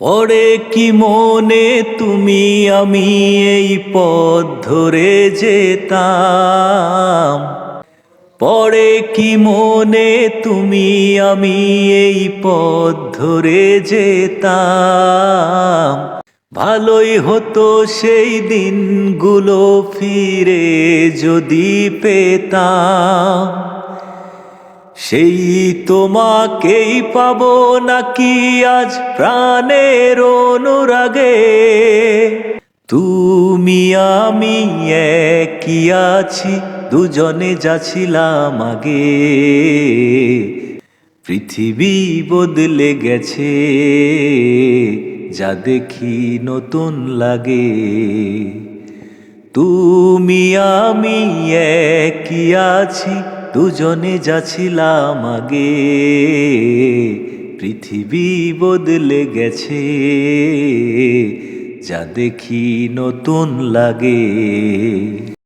পরে কি মনে তুমি? আমি এই পথ ধরে যেতাম। পরে কি মনে তুমি? আমি এই পথ ধরে যেতাম। ভালোই হতো সেই দিনগুলো ফিরে যদি পেতাম। সেই তোমাকেই পাব নাকি আজ প্রাণের অনুরাগে? তুমি, আমি একই আছি, দুজনে যাচ্ছিলাম আগে। পৃথিবী বদলে গেছে, যা দেখি নতুন লাগে। তুমি, আমি একই আছি দুজনে যাছিলাম আগে পৃথিবী বদলে গেছে। যা দেখি নতুন লাগে।